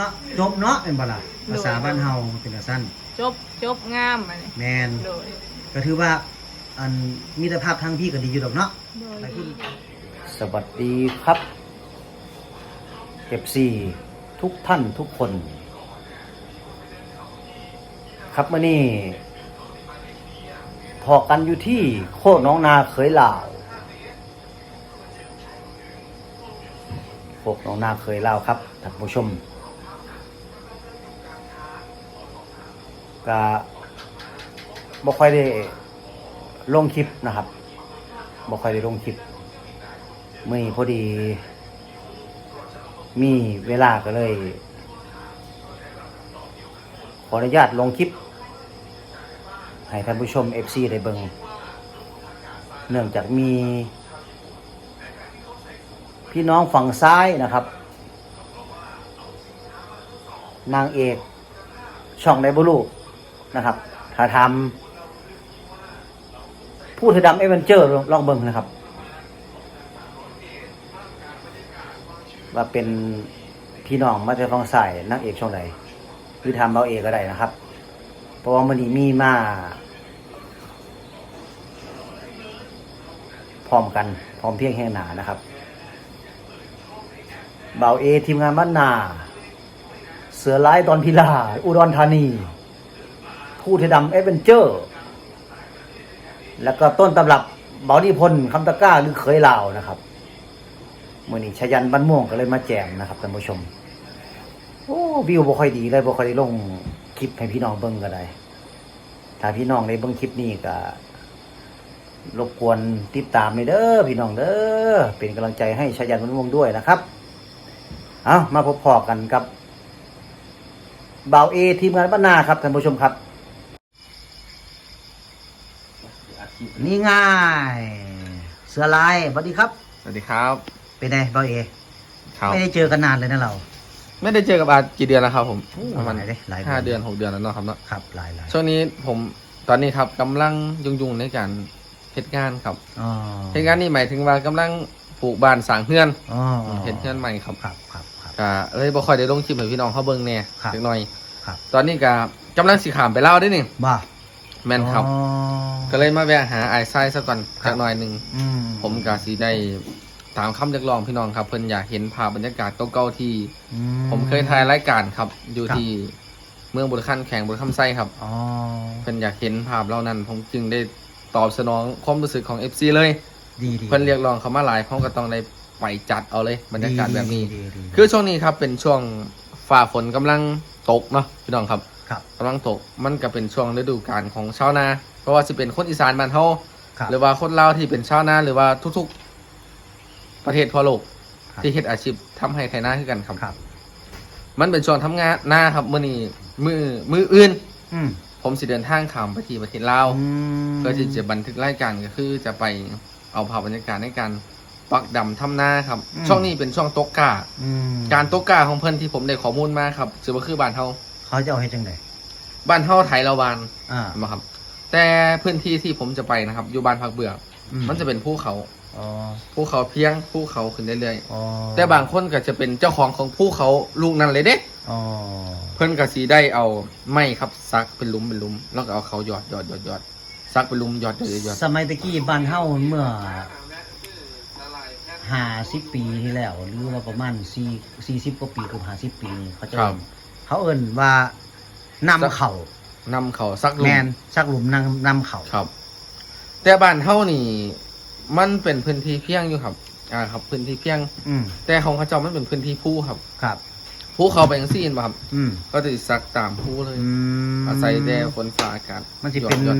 นาะจบเนาะเป็นบ่ล่ะภาษาบ้านเฮามันเป็นจังซั่นจบจบงามอันนี้แมนโดยก็ถือว่าอันมิตรภาพทางพี่ก็ดีอยู่ดอกเนาะโดยไปขึ้นสวัสดีครับ FC ทุกท่านทุกคน ครับมื่อนี้พอกันอยู่ที่โคกน้องนาเขยลาวโคกน้องนาเขยลาวครับท่านผู้ชม ก็บ่ค่อยได้ลงคลิปนะครับบ่ค่อยได้ลงคลิปมื่อพอดี มีเวลาก็เลย ขออนุญาตลงคลิป ให้ท่านผู้ชม FC ได้เบิงเนื่องจากมี พี่น้องฝั่งซ้ายนะครับ นางเอก ช่องไดบูลู นะครับ ถ้าทำผู้ถือดำเอเวนเจอร์ลองเบิงนะครับ ว่าเป็นพี่น้องมาจากฝั่งซ้ายนางเอกช่องใดหรือทำเราเองก็ได้นะครับ เพราะว่ามันนี้มีมาพร้อมกันพร้อมเพรียงแห่งหนานะครับเบาเอทีมงานบ้านนา เสือร้ายดอนพิลาอุดรธานี ผู้เทดำเอเวนเจอร์ แล้วก็ต้นตำรับเบานิพนธ์คำตะก้าหรือเคยลาวนะครับมื่อนี้ชยันบ้านม่วงก็เลยมาแจมนะครับท่านผู้ชม โอ้วิวบ่ค่อยดีเลยบ่ค่อยได้ลงคลิปให้พี่น้องเบิ่งก็ได้ ถ้าพี่น้องได้เบิ่งคลิปนี้ก็รบกวนติดตามในเด้อพี่น้องเด้อเป็นกำลังใจให้ชายันวันวงด้วยนะครับ เอามาพบพอกันกับบ่าวเอทีมงานบ้านนาครับท่านผู้ชมครับ นี่ง่าย เสือลายสวัสดีครับ สวัสดีครับ เป็นไงบ่าวเอครับไม่ได้เจอกันนานเลยนะเรา ไม่ได้เจอกับอากี่เดือนแล้วครับ ผมโอ้ประมาณหลายเลยหลายเดือนห้าเดือนหกเดือนแล้วเนาะครับเนาะครับหลายหลายช่วงนี้ผมตอนนี้ครับกำลังยุ่งๆในการเหตุงานครับอ๋อเหตุงานนี่หมายถึงว่ากำลังปลูกบ้านสร้างเฮือนอ๋อเห็นเฮือนใหม่ครับครับครับครับก็เลยบ่ค่อยได้ลงคลิปให้พี่น้องเขาเบิ่งแน่ครับเล็กน้อยครับตอนนี้ก็กำลังสิขามไปเล่าวได้นี่บ้า แม่นครับ อ๋อ ก็เลยมาแวะหาไอ้ไส้ซะก่อนครับ จักหน่อยหนึงอืมผมก็สิได้ตามคำเรียกร้องพี่น้องครับ เพิ่นอยากเห็นภาพบรรยากาศเก่าๆที่ อื ผมเคยถ่ายรายการครับ อยู่ครับ ที่เมืองบุรีคันแข่งบุรีคำไส้ครับ อ๋อ เพิ่นอยากเห็นภาพเหล่านั้น ผมจึงได้ตอบสนองความรู้สึกของ FC เลย ดีดีเพิ่นเรียกร้องเขามาหลายผมก็ต้องได้ไปจัดเอาเลยบรรยากาศแบบนี้ดีดีดีคือช่วงนี้ครับเป็นช่วงฝ่าฝนกำลังตกเนาะพี่น้องครับ ครับกำลังตกมันก็เป็นช่วงฤดูกาลของชาวนา เพราะว่าสิเป็นคนอีสานบ้านเฮาครับ หรือว่าคนลาวที่เป็นชาวนาหรือว่าทุกๆประเทศทั่วโลกครับ ที่เฮ็ดอาชีพทำให้ไทยนาคือกันครับ ครับ มันเป็นช่วงทำงานหน้าครับมื้อนี้มือมืออื่น อืมผมสิเดินทางข้ามไปที่ประเทศลาวอืมเพื่อที่จะบันทึกรายการก็คือจะไปเอาภาพบรรยากาศในการปักดำทำนาครับ ช่วงนี้เป็นช่วงตกกา อืมการตกกาของเพิ่นที่ผมได้ข้อมูลมาครับถือว่าคือบ้านเฮา เขาจะเอาให้จังไดบ้านเฮาไทยละวานอ่ามาครับ แต่พื้นที่ที่ผมจะไปนะครับ อยู่บ้านพักเบื่ออือมันจะเป็นภูเขาอ๋อภูเขาเพียงภูเขาขึ้นเรื่อยอ๋อๆแต่บางคนก็จะเป็นเจ้าของของภูเขาลูกนั้นเลยเด้ อ๋อเพิ่นก็สีได้เอาไม้ครับซักเป็นหลุมเป็นหลุม แล้วก็เอาเขาหยอดหยอดหยอดหยอดซักเป็นหลุมหยอดหยอดหยอดสมัยตะกี้บ้านเฮาเมื่อห้าสิบปีที่แล้ว หรือว่าประมาณสี่สี่สิบกว่าปีเกือบห้าสิบปีนี่เขาจะครับ เขาเอิ่นว่านำเข่านำเขาซักหลุแมมนชักหลุมนำนำเข่าครับ แต่บ้านเฮานี่ มันเป็นพื้นที่เพียงอยู่ครับ อ่า ครับพื้นที่เพียง อืมแต่ของเขาเจ้ามันเป็นพื้นที่ภูครับครับภูเขาไปยังซีนป่ะครับ อืมก็จะซักตามภูเลย อืมอาศัยแดดฝนฟ้าอากาศมันจะเป็น หยอด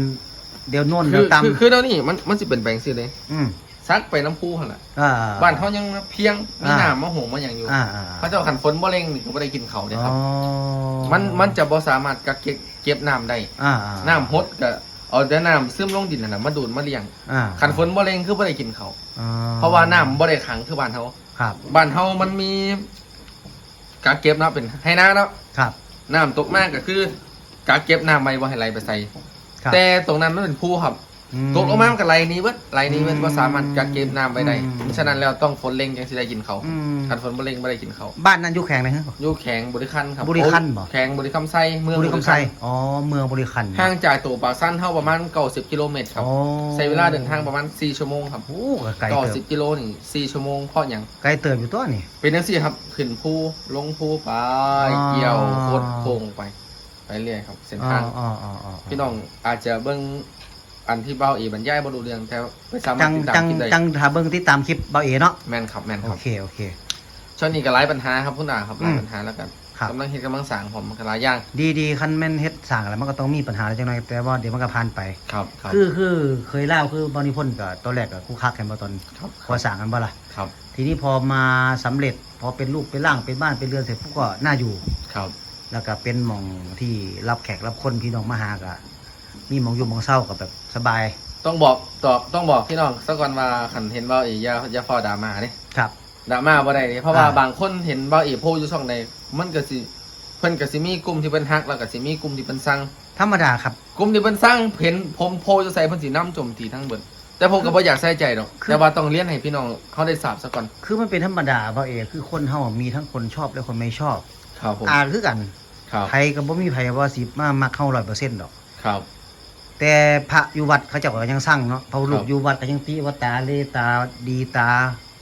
เดี๋ยวโน่นๆเดี๋คืยวอต่ำคือคือเดี๋ยวนี้มันมันสิเป็นแบงซี่เลย อืม ซักไปน้ำภูหั่นแหละอ่า บ้านเขายังเพียงมีอ่า น้ำมะหงมาอย่างอยู่อ่าอ่าเขาเจ้าขันฝนบ่เร่งนี่ก็บ่ได้กินเขาวเด้ครับ อ๋อมันมันจะบ่สามารถกักเก็บเก็บน้ำได้ อ่าน้ำหดก็เอาแต่น้ำซึมลงดินนั่นน่ะมาดูดมาเลี้ยงอ่าขันฝนบ่เร่งคือบ่ได้กินเขาวอ๋อเพราะว่าน้ำบ่ได้ขังคือบ้านเฮาครับบ้านเฮามันมีกักเก็บเนาะเป็นให้น้าเนาะครับน้ำตกมากก็คือกักเก็บน้ำไว้บ่ให้ไหลไปใส่ครับแต่ตรงนั้นมันเป็นภูครับอืม ตกลงมามันกับไหลหนี้เบิดไหลหนี้มันอืมก็สามารถกักเก็บน้ำไว้ได้อืมฉะนั้นแล้วต้องฝนเร่งจังสิได้กินเขาอืม คันฝนบ่เร่งบ่ได้กินเขาบ้านนั้นอยู่แข่งเลยฮะ อยู่แข็งบริคันครับบุรีคันบ่ แข็งบริคำไซเมืองบุรีคำไซอ๋อเมืองบุรีคันห่างจากตัวปากสั้นเท่าประมาณ90กิโลเมตรครับ อ๋อใช้เวลาเดินทางประมาณ 4 ชั่วโมงครับโอ้ก็ไกลต่อเติบ10กิโลนี่4ชั่วโมงเพราะหยังไกลเติบอยู่ตัวนี่ เป็นจังซี่ครับขึ้นภูลงภูไปอ๋อ เกี่ยวโคดโค้งไปไปเรื่อยครับเส้นอ๋อทางอ๋ออ๋ออ๋อพี่น้องอาจจะเบิ่ง อันที่เบ้าเอบรรยายบ่รู้เรื่องแต่ไปสามารจัถงติดตาจัมงคลิปได้จังถ้าเบิ่งติดตามคลิปเบาเอเนาะแม่นครับแม่นคโอรับเคโอเค ช่วงนี้ก็หลายปัญหาครับคุณอาครับหลายอืมปัญหาแล้วกันครับ กำลังเฮ็ดกำลังสร้างผมก็หลายอย่างดีดีคันแม่นเฮ็ดสร้างอะไรมันก็ต้องมีปัญหาจังหน่อยแต่ว่าเดี๋ยวมันก็ผ่านไป ครับครับคือคือเคยเล่าคือบานิพนธ์กับตอนแรกกับคู่คักกันมาตอนครับพอสั่งกันบ่ล่ะครับทีนี้พอมาสำเร็จพอเป็นลูกเป็นร่างเป็นบ้านเป็นเรือนเสร็จพวกก็น่าอยู่ ครับแล้วก็เป็นหมองที่รับแขกรับคนพี่น้องมาหากะ มีหมองอยู่หมองเศร้ากับแบบสบายต้องบอกตอบต้องบอกพี่น้องสักวันว่าขันเห็นเบ้าเออย่าอย่าฟอดราม่าเด้ครับ ดราม่าบ่ได้เด้เพราะว่าอ่า บางคนเห็นเบ้าเอโพสต์อยู่ช่องใดมันก็สิเพิ่นก็สิมีกลุ่มที่เพิ่นฮักแล้วก็สิมีกลุ่มที่เพิ่นสั่งธรรมดาครับ กลุ่มที่เพิ่นสั่งเห็นผมโพสต์จะใส่เพิ่นสินํโจมตีทั้งเบิดแต่ผมก็บ่อยากใส่ใจดอกคือ แต่ว่าต้องเรียนให้พี่น้องเขาได้ทราบซะก่อนคือมันเป็นธรรมดาเบาเอคือคนเฮามีทั้งคนชอบและคนไม่ชอบ ครับผมอ่าคือกันครับไผก็บ่มีไผว่าสิมามักเฮา100%ดอก ครับ แต่พระอยู่วัดเขาเจ้าก็ยังสั่งเนาะพระลูครักบอยู่วัดก็ยังติว่าตาเลตาดีตา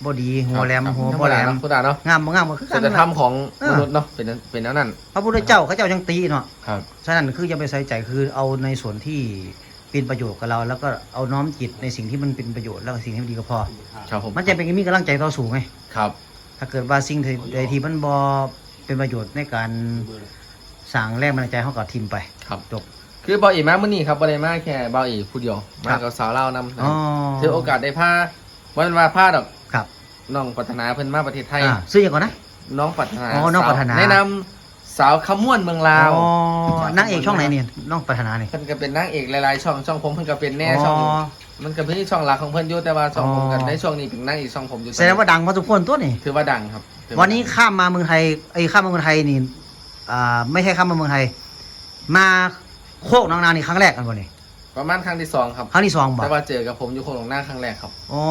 บ่ดีหัวแหลมครับหัวธรรบ่มแหลดามเนาะพุทธาเนาะงามบ่งามก็คือกัสันจธรนั่รนมล่ะของเออมนุษย์เนาะเป็นนั้นเป็นแนวนั้นพระพุทธเจ้าเขาเจ้ายังตีเนาะครับฉะนั้นคืออย่าไปใส่ใจคือเอาในส่วนที่เป็นประโยชน์กับเรา แล้วก็เอาน้อมจิตในสิ่งที่มันเป็นประโยชน์แล้วก็สิ่งที่มันดีก็พอครับผมมันจะเป็นมีกำลังใจต่อสู้ไงครับ ถ้าเกิดว่าสิ่งใดที่มันบ่เป็นประโยชน์ในการสร้างแรงบันดาลใจเฮาก็ทิมไปครับจบ คือเบาอีมามื้อนี้ครับบ่ได้มาแค่เบาอีผู้เดียวครัมาบกับสาวลาวนำอ๋อถือโอกาสได้พาวันว่าพาดอกครับ น้องปัฒนาเพิ่นมาประเทศไทย อ่าซื้ออย่างก่อนนะ น้องปัฒนาอ๋อน้องปรารถนาแนะนำสาวขมวนเมืองลาวอ๋อนางเอกช่องไหนเนี่ยน้องปรารถนาเนี่ยเพิ่นก็เป็นนางเอกหลายๆช่องช่องผมเพิ่นก็เป็นแน่ช่อง อ๋อ มันก็เป็นช่องหลักของเพิ่นอยู่แต่ว่าช่องผมกันอ๋อ ในช่วงนี้เป็นนางเอกช่องผมอยู่แสดงว่าดังพอสมควรตัวนี่ ถือว่าดังครับถือวันนี้ข้ามมาเมืองไทยไอ้ยข้ามมาเมืองไทยนี่อ่าไม่ใช่ข้ามมาเมืองไทย มา โคกนางนานี่ครั้งแรกกันบ่นี่ประมาณครั้งที่สองครับ ครั้งที่สองบ่แต่ว่าเจอกับผมอยู่โคงหลงหน้าครั้งแรกครับอ๋อ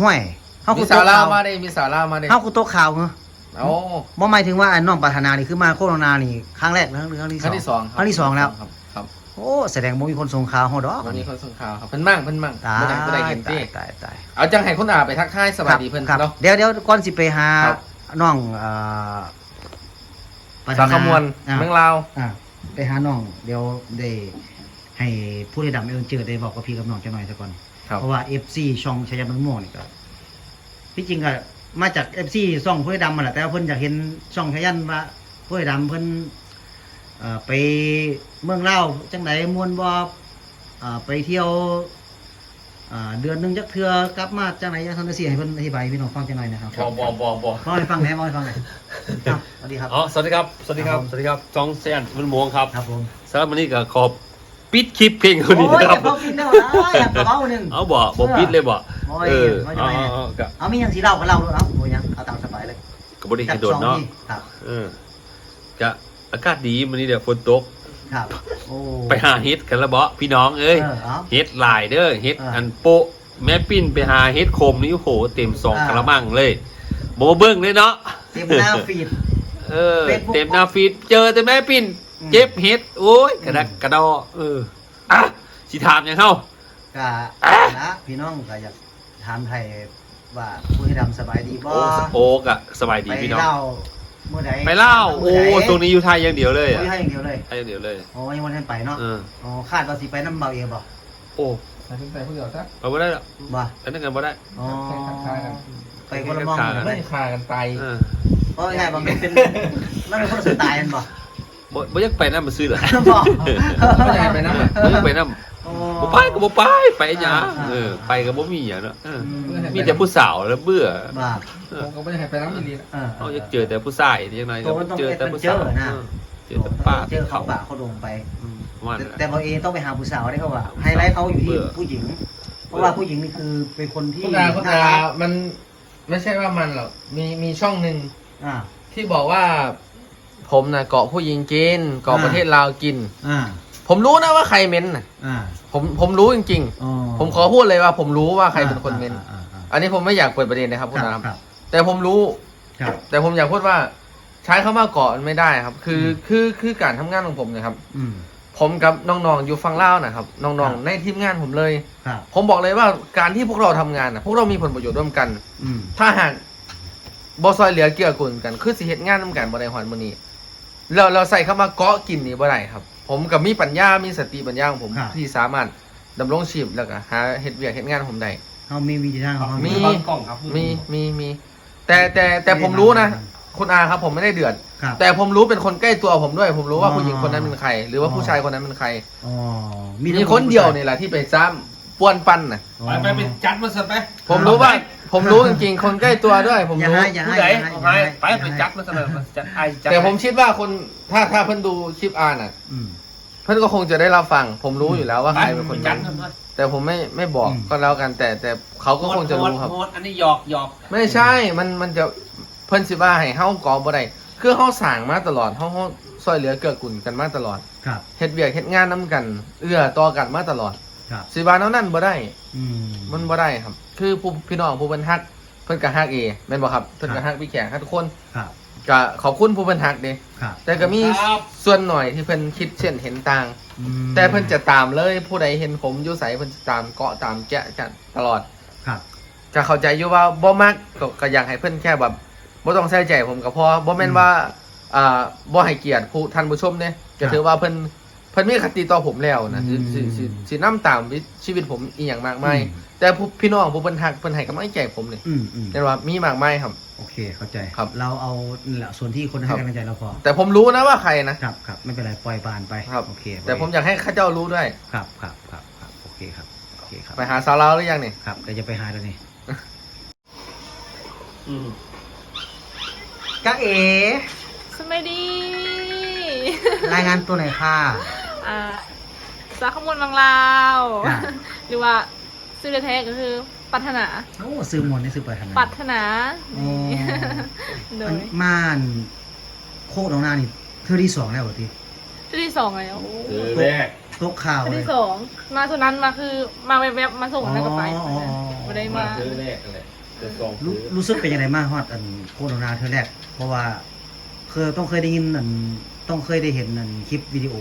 ห้วยเฮามีคือสาวโต๊ะลาวข่าวมาได้มีสาวลาวมาได้เฮาคือโต๊ะข่าวเหรอเอ้าบ่หมายถึงว่าไอ้น้องปรารถนานี่คือมาโคกนางนานี่ครั้งแรกหรือครั้งที่คสรั้องง ที่สองครับครั้งที่สองแล้ว ครับครับโอ้แสดงบ่มีคนส่งข่าวเฮาดอกวันนี้คนส่งข่าวครับเพิ่นมั่งเพิ่นมั่งตายบ่ได้บ่ได้เห็นตาติยตายตาย เอาจังให้คุณอาไปทักทายสวัสดีเพิ่นครับเนาะ เดี๋ยวเดี๋ยวก่อนสิไปหาครับ น้องเอ่อปรรถสาวนาขมวนอ่าเมืองลาวอ่า ไปหาน้อง เดี๋ยวได้ให้ผู้ได้ดำเอลเจอได้บอกกับพี่กับน้องจะหน่อยซะก่อน ครับเพราะว่า FC ช่องชายามันม่วงนี่ก็ที่จริงก็มาจาก FC ช่องผู้ได้ดำมาแหละแต่ว่าเพิ่นอยากเห็นช่องชายันว่าผู้ได้ดำเพิ่นเอ่อไปเมืองเล่าวจังไหนมวนบ่เอ่อไปเที่ยวเอ่อเดือนหนึงจักเทื่อกลับมาจังไหนจังซั่นจังซี่ให้เพิ่นอธิบายให้พี่น้องฟังจังหน่อยนะครับบอบอบอบอเล่าให้ฟังหน่อยเล่าให้ฟังหน่อยครับสวัสดีครับ อ๋อสวัสดีครับ สวัสดีครับครับผมสวัสดีครับจองเซียนมันมวงครับครับผมสำหรับวันนี้ก็ขอปิดคลิปเพลงคนนี้โอ้ยนะอครัย่าบพอกินแล้วนะอย่าเบาหนึ่ง เอาบ่บ่ปิดเลยบ่โอ้ยเออไม่จะเอาไม่เอาเอากับเอามีอย่างสีเล่าก็เล่าด้วยเอาโอ้ยยังเอาตามสบายเลยกับบริการโดดเนาะจัสองที่ครับเออก็อากาศดีวันนี้เดี๋ยวฝนตก ครับโอ้ ไปหาเฮ็ดกันและบ่พี่น้องเอ้ยเออเอาเฮ็ดหลายเด้อเฮ็ดอ่าอันโปะแม่ปิ้นไปหาเฮ็ดโคมนี่โอ้โหเต็มสองอ่ากระมังเลยบ่มาเบิ่งเลยเนาะเต็มหน้าฟีดเออ Facebook เต็มหน้าฟีดเจอแต่แม่ปิ้นอืมเจ็บเฮ็ดโอ้ยกระดักกระดอเอออะสิถามหยังเฮากะนะพี่น้องก็อยากถามไทยว่าผู้ให้ดำสบายดีบ่โอ้โอ้กะสบายดีไปพี่น้อง เล่าเมื่อใดไปเล่าโอ้เมื่ใดตรงนี้อยู่ไทยอย่างเดียวเลยอะโอ้ยให้อย่างเดียวเลยไทยอย่างเดียวเลยโอ้ยังวันทันไปเนาะเอออ๋อคาดว่าสิไปน้ำเบาเองบ่โอ้ไปถึงไปผู้เดียวซะไปบ่ได้หรอกบ่ไปนั่นกันบ่ได้ อ๋อแค่ทักทายกันไปคนละมองแค่กันทักทายเลไม่ยคากันไปเออเพราะไงบ่มันเป็นมันเป็นคนละสไตล์กันบ่บ่บ่อยากไปนั่นมาซื้อหรอกบ่ ไม่อยากไปนะ บ่อยากไปนั่นอ๋อ บ่ไปก็บ่ไปไปหยังอ่าเออไปก็บ่มีหยังเนาะเอออืมมีแต่ผู้สาวแล้วเบื่อบ่าเอผอมก็ไม่ได้ให้ไปน้ำดีๆนะเออเอาอยากเจอแต่ผู้ชายที่ยังไงตัวมันต้องเจอแต่ผู้สาวเป็นเจอนะเออเจอแต่ป้าเจอเขาเขาป่าเขาลงไปอืมประมาณแต่นั้นแต่พอเอต้องไปหาผู้สาวได้เขาว่าไฮไลท์เขาอยู่ที่เบื่อผู้หญิง เพราะว่าผู้หญิงนี่คือเป็นคนที่คุณอาคุณอาน่รักมันไม่ใช่ว่ามันหรอกมีมีช่องหนึ่งอ่าที่บอกว่า ผมนะเกาะผู้หญิงกินเกาะอ่าประเทศลาวกิน อ่า ผมรู้นะว่าใครเม้นต์น่ะอ่าผมผมรู้จริง อ๋อๆ ผมขอพูดเลยว่าผมรู้ว่าใครเป็นคนเม้นต์อ่าอ่าอันนี้ผมไม่อยากเปิดประเด็นนะครับคุณอ่านะครับครับแต่ผมรู้ ครับ แต่ผมอยากพูดว่า ใช้คำว่าเกาะไม่ได้ครับ คือคือคือการทำงานของผมนะครับ อืม ผมกับน้องๆอยู่ฝั่งลาวนะครับน้คองรับๆในทีมงานผมเลย ครับ ผมบอกเลยว่าการที่พวกเราทำงานนะพวกเรามีผลประโยชน์ร่วมกัน อืม ถ้าหากบอซอยเหลือเกี่ยวกุนกัน คือสิเหตุงานร่วมกันบ่ได้ฮอนมื้อนี้เราเราใส่คำว่าเกาะกินนี่บ่ได้ครับ ผมกับมีปัญญา มีสติปัญญาของผมครับ ที่สามารถดำรงชีพแล้วก็หาเฮ็ดเวียกเฮ็ดงานของผมได้ เขามีวิธีทางของเขามี มีกล่องครับมีมีมีแต่แต่แต่ผมรู้นะคุณอาครับผมไม่ได้เดือด ครับ แต่ผมรู้เป็นคนใกล้ตัวผมด้วย ผมรู้ว่าอ๋อผู้หญิงคนนั้นเป็นใคร หรือว่าอ๋อผู้ชายคนนั้นเป็นใคร อ๋อมีคนเดียวนี่แหละที่ไปซ้ำป้วนปั้นน่ะอ๋อ ไปไปเป็นจัดมาสิไปผมรู้ว่า ผมรู้จริงๆ คนใกล้ตัวด้วย ผมอย่ารู้ ให้อย่าผู้ให้ใดอย่าให้เอาอย่าไปให้ไปเป็นจัดมาสิมาจัดไอ้จัดแต่ผมคิดว่าคนถ้าถ้าเพิ่นดูคลิปอาน่ะ อืม เพิ่นก็คงจะได้รับฟัง ผมรู้อยู่แล้วว่าไปใครเป็นคนจัยัดนมาแต่ผมไม่ไม่บอกอืม ก็แล้วกัน แต่แต่เขาก็คงจะรู้ครับโหดอันนี้หยอกหยอกไม่ใช่ มันมันจะเพิ่นสิว่าให้เฮากอบ่ได้คือเฮาสร้างมาตลอดเฮาเฮาซอยเหลือเกื้อกูลกันมาตลอดครับ เฮ็ดเวียกเฮ็ดงานนํกัน เอื้อต่อกันมาตลอด ครับ สิว่าแนวนั้นบ่ได้ อืม มันบ่ได้ครับ คือผู้พี่น้องผู้เพิ่นฮักเพิ่นก็ฮักเอแม่นบ่ครับเพิ่นก็ฮักพี่แขกฮักทุกคนครับก็ขอบคุณผู้เพิ่นฮักเด้ครับ แต่ก็มีครับ ส่วนหน่อยที่เพิ่นคิดเช่นเห็นต่าง อืมแต่เพิ่นจะตามเลยผู้ใดเห็นผมอยู่ไสเพิ่นจะตามเกาะตามแกะจัดตลอด ครับ ก็เข้าใจอยู่ว่าบ่มักก็ก็อยากให้เพิ่นแค่แบบบ่ต้องใส่ใจผมก็พอบ่แม่นว่าอ่าบ่ให้เกียรติผู้ท่านผู้ชมเด้จะถือว่าเพิ่นเพิ่นมีคติต่อผมแล้วนะสิสิสิสินํตามวิชีวิตผมอีหยังมากมายแต่ผู้พี่น้องผู้เพิ่นฮักเพิ่นให้กำลังใจผมนี่อืมอืมเห็นว่ามีมากมายครับ โอเคเข้าใจครับเราเอานี่แหละส่วนที่คนให้กำลังใจเราพอแต่ผมรู้นะว่าใครนะครับครับไม่เป็นไรปล่อยบานไปครับโอเค แต่ผมอยากให้ข้าเจ้ารู้ด้วยครับครับครับครับโอเคครับโอเคครับไปหาสาวลาวหรือยังนี่ครับเดี๋ยวจะไปหาแล้วนี่อืมจ้าเอ๋สวัสดี รายงานตัวหน่อยค่ะ อ่าสาขมวลบางลาว อ่า หรือว่าชื่อแท้ๆก็คือปัฒนาโอ้ซื้อมวนนี่ซื้อไปทางไหนปัฒนาอ๋อโดอันยม่านโคกหนองนานี่เธอที่สองแล้วเหรอทีชื่อที่สองแล้วเออแรกโต๊ะข่าวชื่อเลย ที่สองมาส่วนนั้นมาคือมาแวบๆมาส่งแล้วก็ไปอ๋ออ๋ออ๋อ ไม่ได้มามาซื้อแรกเลยจะส่งรู้รู้สึกเป็นยังไงมากฮอดอันโคกหนองนาเธอแรก เพราะว่า เคยต้องเคยได้ยินอัน ต้องเคยได้เห็นอันคลิปวิดีโอ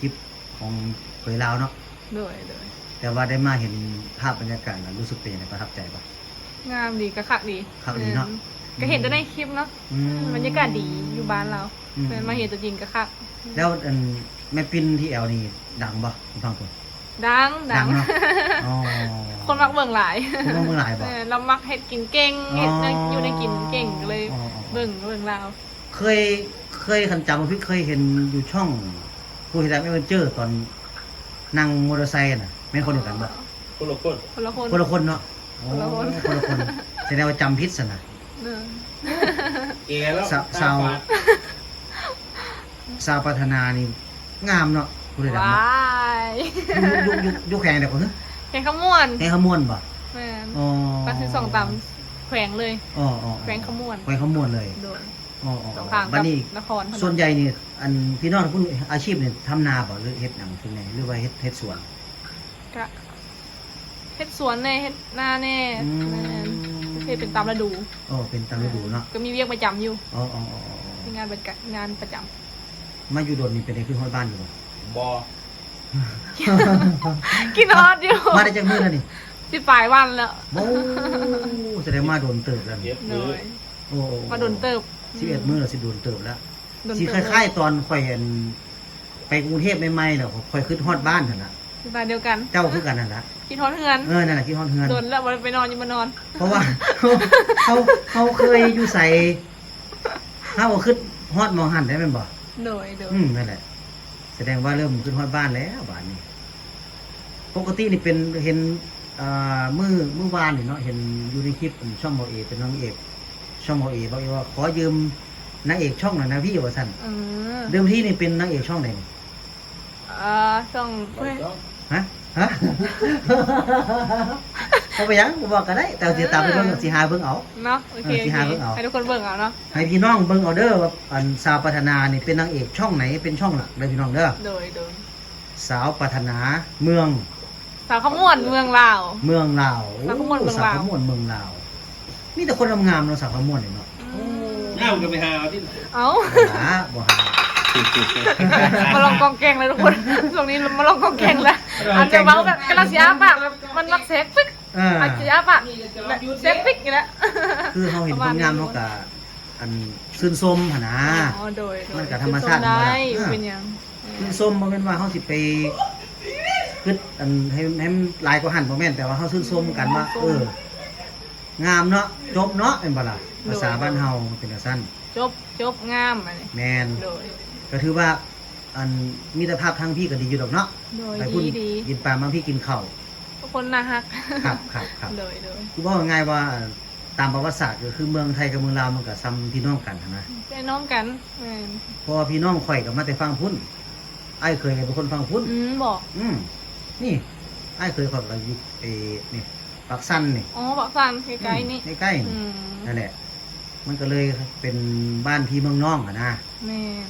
คลิปของเผยลาวเนาะโดยโดยแต่ว่าได้มาเห็นภาพบรรยากาศแล้วรู้สึกเป็นยังไงประทับใจปะ งามดีกระคักดีคักดีเนาะอืมก็เห็นแต่ในคลิปเนาะอืมบรรยากาศดีอยู่บ้านเราอืม เป็นมาเห็นตัวจริงกระคักแล้วอันแม่ปิ้นที่แอลนี่ดังปะคุณฟังคนดังดังดังเนาะอ๋อคนมักเบิ่งหลายคุณว่าเมื่อไหร่ปะ เออเรามักเห็ดกินเก่งเห็ดในอ๋ออ อยู่ในกินเก่งก็เลย อ๋ออ๋อเบิ่งเบิ่งเราเคย เคยขันจำพี่เคยเห็นอยู่ช่องผู้เห็นแอดเวนเจอร์ตอนนั่งมอเตอร์ไซค์น่ะไม่นคนเดียวกันปะคนละคนคนละคน คนละคนเนาะโอ้คนละคน คนละคนแสดงว่าจำพิษสนะเออแกแล้วสาวสาวสาวพัฒนานี่งามเนาะผู้เห็นแอดว้าเนาะยยุคยุคยุคแข่งเดี๋ยวก่อนเนอะแข่งขมวนแข่งขมวนปะแม่นอ๋อก็คือส่องต่ำแขวงเลยอ๋ออ๋อแขวงขมวนแข่งขมวนเลยโดย อ๋ออ๋อสองข้างบักัดบนี้นครพมส่วนใหญ่นี่อันพี่น้องผู้อาชีพเนี่ยทำนาบ่หรือเฮ็ดหนังคือไงหรือว่าเฮ็ดเฮ็ดสวนก็เฮ็ดสวนแน่เฮ็ดหน้าแน่อืมแม่นเฮ็ดเป็นตามฤดู อ๋อเป็นตามฤดูเนาะก็มีเวียกประจำอยู่อ๋ออ๋ออ๋ออ๋อมีงานประจำงานประจำมาอยู่โดนนี่เป็นไอ้ขึ้นห้อยบ้านอยู่บ่ บอกินฮอดอยู่มาได้จักมื้อแล้วนี่สิปลายวันแล้วโอ้แสดงมาโดนเติบแล้วเย็นี่บโดมือยโอ้โอ้มาโดนเติบ 11มื้อแล้วสิโดนเติบแล้วโดนสิเติคบล้ายๆตอนข่อยอันไปกรุงเทพใหม่ๆแล้วข่อยขึ้นฮอดบ้านนั่นล่ะสิปลายเดียวกัน เจ้าคือกันนั่นล่ะกินฮอดเฮือนเออนั่นล่ะที่ฮอดเฮือนโดนแล้วบ่ได้ไปนอนอยู่มานอน เพราะว่าเขาเขาเขาเคยอยู่ใส่เฮาก็ขึ้นฮอดหมองหันได้แม่นบ่โดยโดยอืมนั่นแหละ แสดงว่าเริ่มขึ้นฮอดบ้านแล้วบ้านนี้ปกตินี่เป็นเห็นอ่ามือมือวานนี่เนาะเห็นอยู่ในคลิปช่องบอเอเป็นน้องเอก ช่องบอเอบอกเอว่าขอยืมนางเอกช่องหน่อยนะพี่ว่าสั่นอืมเดิมที่นี่เป็นนางเอกช่องไหนนี่เอ่อส่งเพื่อนฮะฮะเอาไปยังผมบอกก็ได้ แต่สิตามไปเบิ่งสิหาเบิ่งเอา เนาะโอเคเออสิโอหาเคเบิ่งเอา ให้ทุกคนเบิ่งเอาเนาะให้พี่น้องเบิ่งเอาเด้อว่าอันสาวพัฒนานี่เป็นนางเอกช่องไหนเป็นช่องหลักเลยพี่น้องเด้อโดยโดยสาวปรารถนาเมืองสาวขมวนเมืองลาว เมืองลาวสาวขมวดเมืองลาว สาวขมวดเมืองลาว มีแต่คนงามๆเนาะสาวขมวดเนี่ยเนาะง่ามกันไปหาเอาที่เอ้าหาบ่หา มาลองกองแกงเลยทุกคนช่วงนี้มาลองกองแกงแล้วอันเดียวเมาแบบกำลังเสียปากแบบมันรักเซ็กฟิกเอออันเสียปากเซ็กฟิกอย่างนี้คือเขาเห็นคนงามเขาก็อันซื่นส้มหั่นนะ อ๋อโดยโดยมันก็ธรรมชาติได้อยู่แล้วเป็นหยังซื่นส้มบ่แม่นว่าเขาสิไปคิดอันให้ให้มันหลายกว่าหันบ่แม่นแต่ว่าเขาซื่นส้มกันว่าเออ งามเนาะจบเนาะเป็นบ่ล่ะภาษาบ้านเฮามันเป็นจังซั่นจบจบงามอันนี้แม่นโดย ก็ถือว่าอันมิตรภาพทางพี่ก็ดีอยู่ดอกเนาะโดยไปพุ่นดีดีกินปลาบางพี่กินข้าวทุกคนน่าฮักครับครับครับโดยโดยคือว่าง่ายๆว่าตามประวัติศาสตร์ก็คือเมืองไทยกับเมืองลาวมันก็ซ้ำพี่น้องกันหั้นนะเป็นน้องกันแม่นเพราะว่าพี่น้องข่อยกับมาแต่ฟังพุ่นไอ้ายเคยเป็นคนฟังพุ่นอืมบอกอืมนี่ไอ้ายเคยข่อยก็อยู่เอนี่ ปักสั้นนี่อ๋อบอกสันใกล้ๆนี่ใกล้ๆอืนี่มนั่นแหละ มันก็เลยเป็นบ้านพี่เมืองน้องอะนะแม่น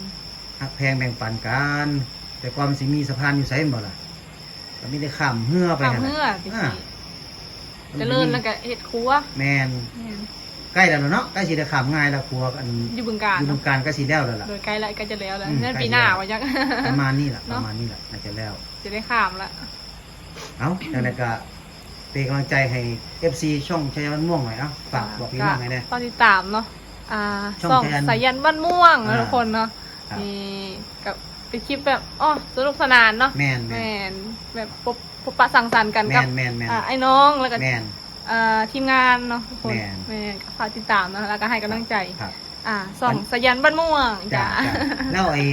ฮักแพงแบ่งปันกัน แต่ความนสิมีสะพานอยู่ไสบ่ล่ะก็มีแต่ข้ามเหือไปข้ามหั่นเมื่อน่ะจริงอ่าๆเจริญแล้วก็เฮ็ดครัวแมนแม่นใกล้แล้วเนาะใกล้สิได้ข้ามง่ายแล้วครัวอันอยู่บึงการอยู่ตรงกลางก็สิแล้วแล้วล่ะ โดยใกล้ละใกล้จะแล้วแล้วอืมนั่นใกล้ปีหน้าแล้ว ว่าจักประมาณนี้แหละเนปอะระมาณนี้แหละน่าจะแล้ว จะได้ข้ามละ เอาแต่ละก็ เป็นกำลังใจให้ FC ช่องชัยวันม่วงหน่อยเอ้าฝากบอกพี่น้องหน่อยนะ ตอนติดตามเนาะอ่าช่องส่องแทนสายันบ้านม่วงนะอ่าทุกคนเนาะครับ มีกับเป็นคลิปแบบอ๋อสนุกสนานเนาะแมนแมแมนนแบบพบพบปะสังสรรค์กันแมกับนแมนแมนอ่าไอ้น้องแล้วก็แมน อ่าทีมงานเนาะทุกคนแม่น แม่นก็ฝากติดตามเนาะแล้วก็ให้กำลังใจ ครับ อ่าส่องสายันบ้านม่วงจ้าจ้าจ้าแล้วไอ้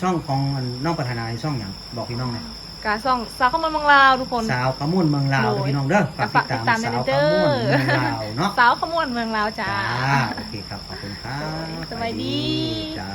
ช่องของน้องประธานาไอ้ช่องอย่างบอกพี่น้องหน่อย กาส่องสาวข้าวมันเมืองลาวทุกคน สาวขมุนเมืองลาวโอ้ยนะพี่น้องเด้อฝากฝากติติดดตาตามมด้วยสาวเด้ขอมุนเมืองลาวเนาะสาวขมวนเมืองลาวจ้า จ้าโอเคครับขอบคุณครับสบายดี จ้า